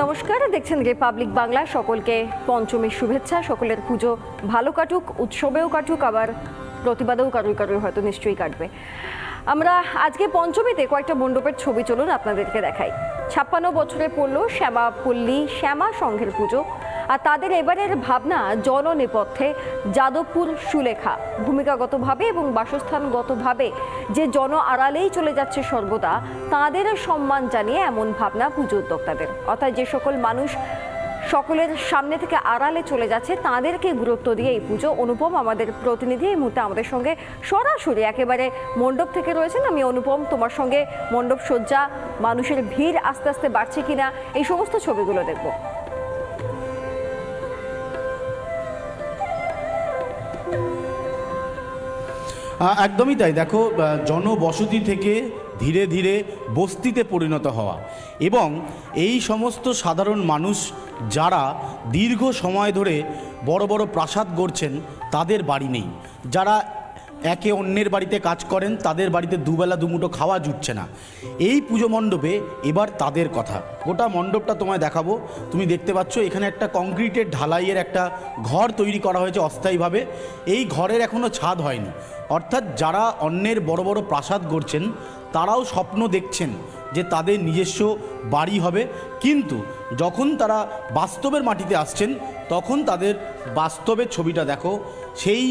নমস্কার, দেখছেন রিপাবলিক বাংলা। সকলকে পঞ্চমীর শুভেচ্ছা, সকলের পুজো ভালো কাটুক, উৎসবেও কাটুক, আবার প্রতিবাদেও কারুর কারুর হয়তো নিশ্চয়ই কাটবে। আমরা আজকে পঞ্চমীতে কয়েকটা মণ্ডপের ছবি চলুন আপনাদেরকে দেখাই। ছাপ্পান্ন বছরে পড়ল শ্যামা পল্লী শ্যামা সংঘের পুজো। আর তাদের এবারের ভাবনা জননেপথ্যে। যাদবপুর সুলেখা ভূমিকাগতভাবে এবং বাসস্থানগতভাবে যে জন আড়ালেই চলে যাচ্ছে সর্বদা তাদের সম্মান জানিয়ে এমন ভাবনা পুজো উদ্যোক্তাদের অর্থাৎ যে সকল মানুষ সকলের সামনে থেকে আড়ালে চলে যাচ্ছে, তাদেরকে গুরুত্ব দিয়ে এই পুজো অনুপম আমাদের প্রতিনিধি এই মুহূর্তে আমাদের সঙ্গে সরাসরি একেবারে মণ্ডপ থেকে রয়েছেন। আমি অনুপম, তোমার সঙ্গে মণ্ডপ সজ্জা, মানুষের ভিড় আস্তে আস্তে বাড়ছে কিনা, এই সমস্ত ছবিগুলো দেখব। একদমই তাই। দেখো জনবসতি থেকে ধীরে ধীরে বস্তিতে পরিণত হওয়া এবং এই সমস্ত সাধারণ মানুষ যারা দীর্ঘ সময় ধরে বড় বড় প্রাসাদ গড়ছেন, তাদের বাড়ি নেই। যারা একে অন্যের বাড়িতে কাজ করেন, তাদের বাড়িতে দুবেলা দুমুটো খাওয়া জুটছে না। এই পুজো মণ্ডপে এবার তাদের কথা। গোটা মণ্ডপটা তোমায় দেখাবো। তুমি দেখতে পাচ্ছ, এখানে একটা কংক্রিটের ঢালাইয়ের একটা ঘর তৈরি করা হয়েছে অস্থায়ীভাবে। এই ঘরের এখনও ছাদ হয়নি। অর্থাৎ যারা অন্যের বড় বড় প্রাসাদ গড়ছেন, তারাও স্বপ্ন দেখছেন যে তাদের নিজস্ব বাড়ি হবে। কিন্তু যখন তারা বাস্তবের মাটিতে আসছেন, তখন তাদের বাস্তবের ছবিটা দেখো। সেই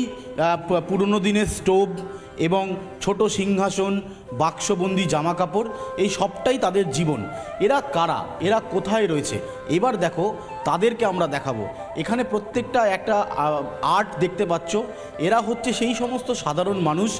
পুরনো দিনের স্টোভ এবং ছোট সিংহাসন, বাক্সবন্দি জামা কাপড় এই সবটাই তাদের জীবন। এরা কারা? এরা কোথায় রয়েছে? এবার দেখো, তাদেরকে আমরা দেখাবো। এখানে প্রত্যেকটা একটা আর্ট দেখতে পাচ্ছ। এরা হচ্ছে সেই সমস্ত সাধারণ মানুষ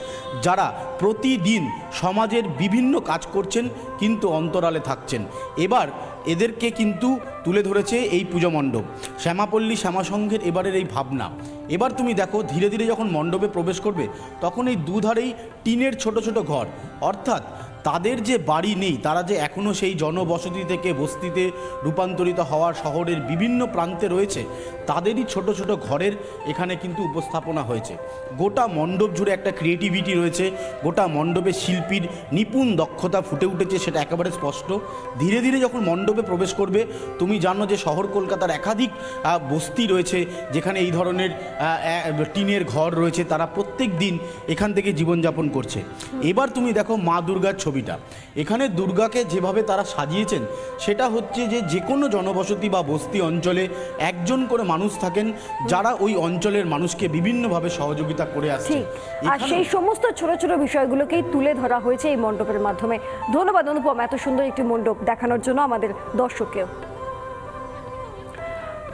যারা প্রতিদিন সমাজের বিভিন্ন কাজ করছেন, কিন্তু অন্তরালে থাকছেন। এবার এদেরকে কিন্তু তুলে ধরেছে এই পুজো মণ্ডপ। শ্যামাপল্লী শ্যামাসংঘের এবারের এই ভাবনা। এবার তুমি দেখো, ধীরে ধীরে যখন মণ্ডপে প্রবেশ করবে, তখন এই দুধারেই টিনের ছোট ছোট ঘর। অর্থাৎ তাদের যে বাড়ি নেই, তারা যে এখনও সেই জনবসতি থেকে বস্তিতে রূপান্তরিত হওয়ার শহরের বিভিন্ন প্রান্তে রয়েছে, তাদেরই ছোট ছোট ঘরের এখানে কিন্তু উপস্থাপনা হয়েছে। গোটা মণ্ডপ জুড়ে একটা ক্রিয়েটিভিটি রয়েছে, গোটা মণ্ডপে শিল্পীর নিপুণ দক্ষতা ফুটে উঠেছে সেটা একেবারে স্পষ্ট। ধীরে ধীরে যখন মণ্ডপে প্রবেশ করবে, তুমি জানো যে শহর কলকাতার একাধিক বস্তি রয়েছে, যেখানে এই ধরনের টিনের ঘর রয়েছে, তারা প্রত্যেক দিন এখান থেকে জীবনযাপন করছে। এবার তুমি দেখো মা দুর্গার ছবিটা। এখানে দুর্গাকে যেভাবে তারা সাজিয়েছেন সেটা হচ্ছে যে যে কোনো জনবসতি বা বস্তি অঞ্চলে একজন করে মানুষ থাকেন যারা ওই অঞ্চলের মানুষকে বিভিন্নভাবে সহযোগিতা করে আসছে। আর সেই সমস্ত ছোট ছোট বিষয়গুলোকেই তুলে ধরা হয়েছে এই মণ্ডপের মাধ্যমে। ধন্যবাদ অনুপম এত সুন্দর একটি মণ্ডপ দেখানোর জন্য আমাদের দর্শককেও।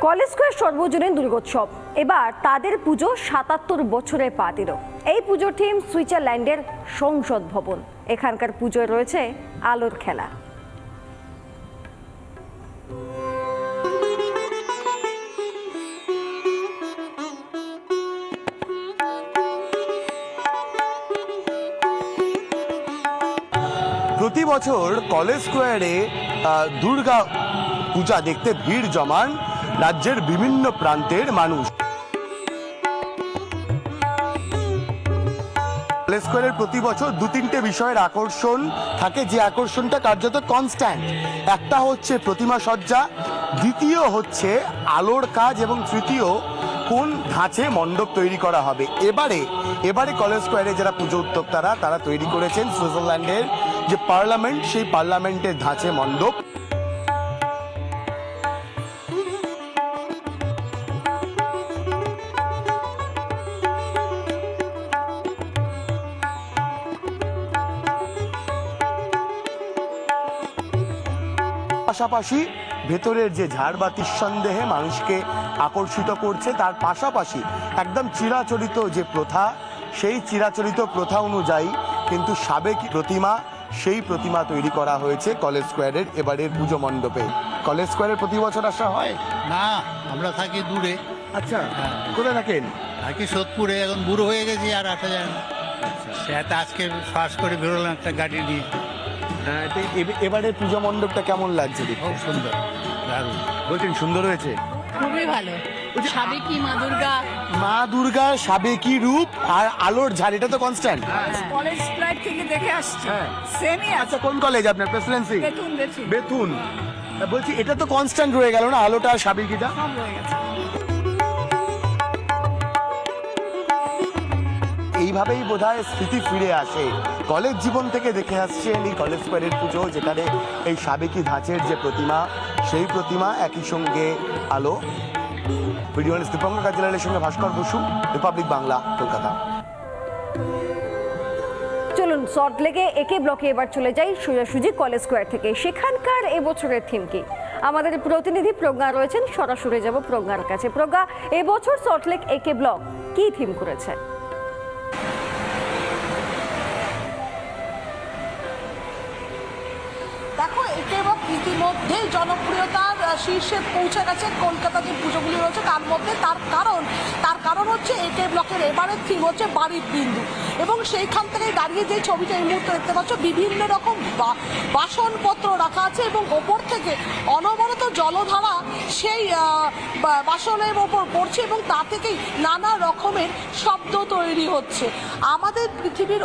কলেজ স্কোয়ার সর্বজনীন দুর্গোৎসব। এবার তাদের পুজো সাতাত্তর বছরে পা দিল এই পুজোর থিম সুইজারল্যান্ডের সংসদ ভবন। এখানকার পুজোয় রয়েছে আলোর খেলা। প্রতি বছর কলেজ স্কোয়ারে দুর্গা পূজা দেখতে ভিড় জমান। রাজ্যের বিভিন্ন প্রান্তের মানুষ। স্কোয়ারের প্রতি বছর দু তিনটে বিষয়ের আকর্ষণ থাকে, যে আকর্ষণটা কার্যত কনস্ট্যান্ট একটা হচ্ছে প্রতিমা সজ্জা দ্বিতীয় হচ্ছে আলোর কাজ এবং তৃতীয় কোন ধাঁচে মণ্ডপ তৈরি করা হবে। এবারে এবারে কলেজ স্কোয়ারে যারা পুজো উদ্যোক্তারা, তারা তৈরি করেছেন সুইজারল্যান্ডের যে পার্লামেন্ট সেই পার্লামেন্টের ধাঁচে মণ্ডপ। পাশাপাশি ভেতরের যে ঝাড়বাতির সন্দেহে মানুষকে আকর্ষিত করছে তার পাশাপাশি একদম চিরাচরিত যে প্রথা সেই চিরাচরিত প্রথা অনুযায়ী কিন্তু সাবেক প্রতিমা সেই প্রতিমা তৈরি করা হয়েছে কলেজ স্কোয়ারের এবারের পুজো মণ্ডপে। কলেজ স্কোয়ারের প্রতি বছর আসা হয়? না আমরা থাকি দূরে। আচ্ছা কোথায় থাকেন? থাকি সোদপুরে এখন বুড়ো হয়ে গেছি আর আসা যায় না। সেটা আজকে শ্বাস করে বেরোলাম একটা গাড়ি নিয়ে। হ্যাঁ, তো এব- এবারের পুজো মণ্ডপটা কেমন লাগছে খুব সুন্দর। দারুণ। বলছেন সুন্দর হয়েছে? খুবই ভালো। সাবেকি মা দুর্গা। মা দুর্গার সাবেকি রূপ আর আলোর ঝাড় এটা তো কনস্ট্যান্ট কলেজ লাইফ থেকে দেখে আসছি। হ্যাঁ। সেমই আচ্ছা কোন কলেজ আপনার প্রেসিডেন্সি বেতুন বেতুন। বেতুন। বলছি এটা তো কনস্ট্যান্ট রয়ে গেল না আলোটা আর সাবেকিটা? সব রয়ে গেছে। এইভাবেই বোধহয় স্মৃতি ফিরে আসে। কলেজ জীবন থেকে দেখে আসছেন এই কলেজ স্কোয়ারের পুজো, যেখানে এই সাবেকি ধাঁচের যে প্রতিমা, সেই প্রতিমা একই সঙ্গে আলো। ভিডিও দীপঙ্কর কাজিলালের সঙ্গে ভাস্কর বসু রিপাবলিক বাংলা কলকাতা। চলুন সল্টলেকে একে ব্লকে এবার চলে যাই সোজাসুজি কলেজ স্কোয়ার থেকে। সেখানকার এবছরের থিম কি? আমাদের প্রতিনিধি প্রজ্ঞা রয়েছেন, সরাসরি যাব প্রজ্ঞার কাছে। প্রজ্ঞা, এবছর সল্টলেক একে ব্লক কি থিম করেছে? এটা ইতিমধ্যেই জনপ্রিয়তার শীর্ষে পৌঁছে গেছে কলকাতা যে পুজোগুলি রয়েছে, তার মধ্যে তার কারণ তার কারণ হচ্ছে একে ব্লকের এবারের থিম হচ্ছে বাড়ির বিন্দু। এবং সেইখান থেকে দাঁড়িয়ে যে ছবিটা এই মুহূর্তে দেখতে পাচ্ছ, বিভিন্ন রকম বাসনপত্র রাখা আছে এবং ওপর থেকে অনবরত জলধারা সেই বাসনের ওপর পড়ছে এবং তা থেকেই নানা রকমের শব্দ তৈরি হচ্ছে। আমাদের পৃথিবীর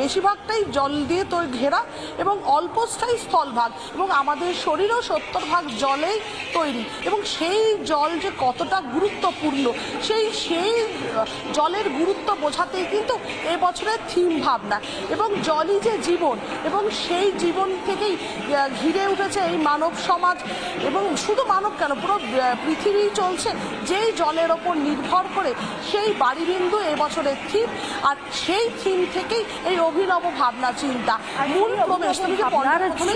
বেশিরভাগটাই জল দিয়ে তৈরি ঘেরা এবং অল্পস্থায়ী স্থলভাগ এবং আমাদের শরীরও সত্তর ভাগ জলেই তৈরি এবং সেই জল যে কতটা গুরুত্বপূর্ণ সেই সেই জলের গুরুত্ব বোঝাতেই কিন্তু এবছরের থিম ভাবনা এবং জলই যে জীবন এবং সেই জীবন থেকেই ঘিরে উঠেছে এই মানব সমাজ এবং শুধু মানব কেন পুরো পৃথিবী চলছে যেই জলের ওপর নির্ভর করে সেই বাড়িবিন্দু এবছরের থিম আর সেই থিম থেকেই এই অভিনব ভাবনা চিন্তা। মূল প্রবেশ তুমি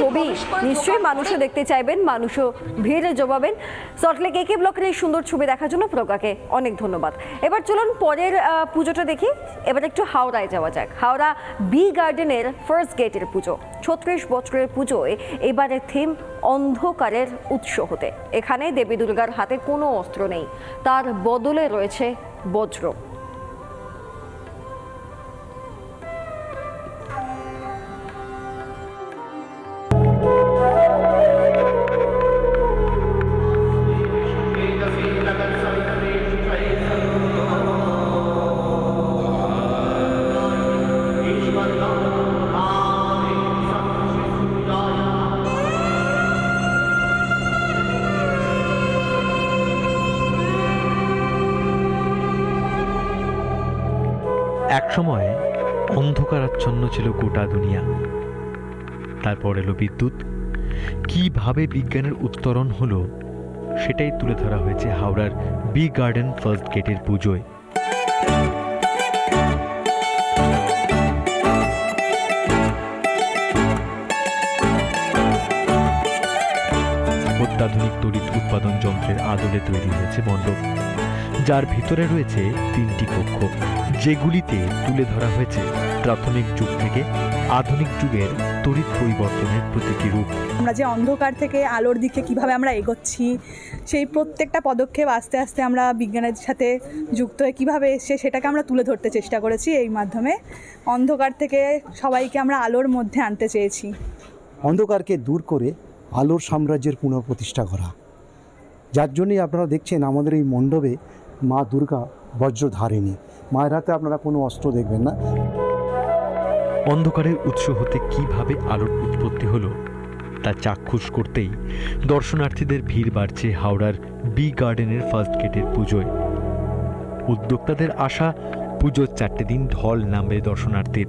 ছবি নিশ্চয়ই করে- দেখতে চাইবেন, মানুষও ভিড়ে জমাবেন। সল্টলেক একে ব্লকের এই সুন্দর ছবি দেখার জন্য প্রজ্ঞাকে অনেক ধন্যবাদ। এবার চলুন পরের পুজোটা দেখি। এবার একটু হাওড়ায় যাওয়া যাক। হাওড়া বি গার্ডেনের ফার্স্ট গেটের পুজো। ছত্রিশ বছরের পুজোয় এবারে থিম অন্ধকারের উৎস হতে। এখানে দেবী দুর্গার হাতে কোনো অস্ত্র নেই। তার বদলে রয়েছে বজ্র। একসময় অন্ধকারাচ্ছন্ন ছিল গোটা দুনিয়া। তারপর এলো বিদ্যুৎ। কীভাবে বিজ্ঞানের উত্তরণ হলো, সেটাই তুলে ধরা হয়েছে হাওড়ার বি গার্ডেন ফার্স্ট গেটের পুজোয়। অত্যাধুনিক তড়িৎ উৎপাদন যন্ত্রের আদলে তৈরি হয়েছে মণ্ডপ। যার ভিতরে রয়েছে তিনটি কক্ষ যেগুলিতে তুলে ধরা হয়েছে প্রাথমিক যুগ থেকে আধুনিক যুগের তড়িৎ পরিবর্তনের প্রতিটি রূপ। আমরা যে অন্ধকার থেকে আলোর দিকে কীভাবে আমরা এগোচ্ছি সেই প্রত্যেকটা পদক্ষেপ আস্তে আস্তে আমরা বিজ্ঞানের সাথে যুক্ত হয়ে কীভাবে এসছে সেটাকে আমরা তুলে ধরতে চেষ্টা করেছি এই মাধ্যমে অন্ধকার থেকে সবাইকে আমরা আলোর মধ্যে আনতে চেয়েছি। অন্ধকারকে দূর করে আলোর সাম্রাজ্যের পুনঃপ্রতিষ্ঠা করা। যার জন্যই আপনারা দেখছেন আমাদের এই মণ্ডপে মা দুর্গা বজ্রধারিণী। মায়ের হাতে আপনারা কোনো অস্ত্র দেখবেন না। অন্ধকারের উৎস হতে কীভাবে আলোর উৎপত্তি হলো, তা চাক্ষুষ করতেই দর্শনার্থীদের ভিড় বাড়ছে হাওড়ার বি গার্ডেনের ফার্স্ট গেটের পুজোয়। উদ্যোক্তাদের আশা, পুজোর চারটে দিন ঢল নামবে দর্শনার্থীর।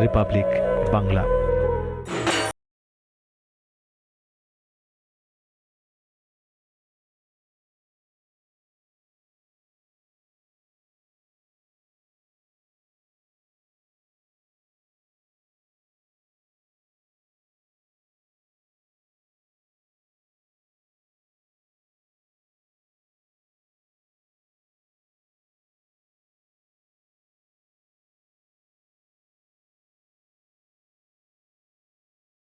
রিপাবলিক বাংলা।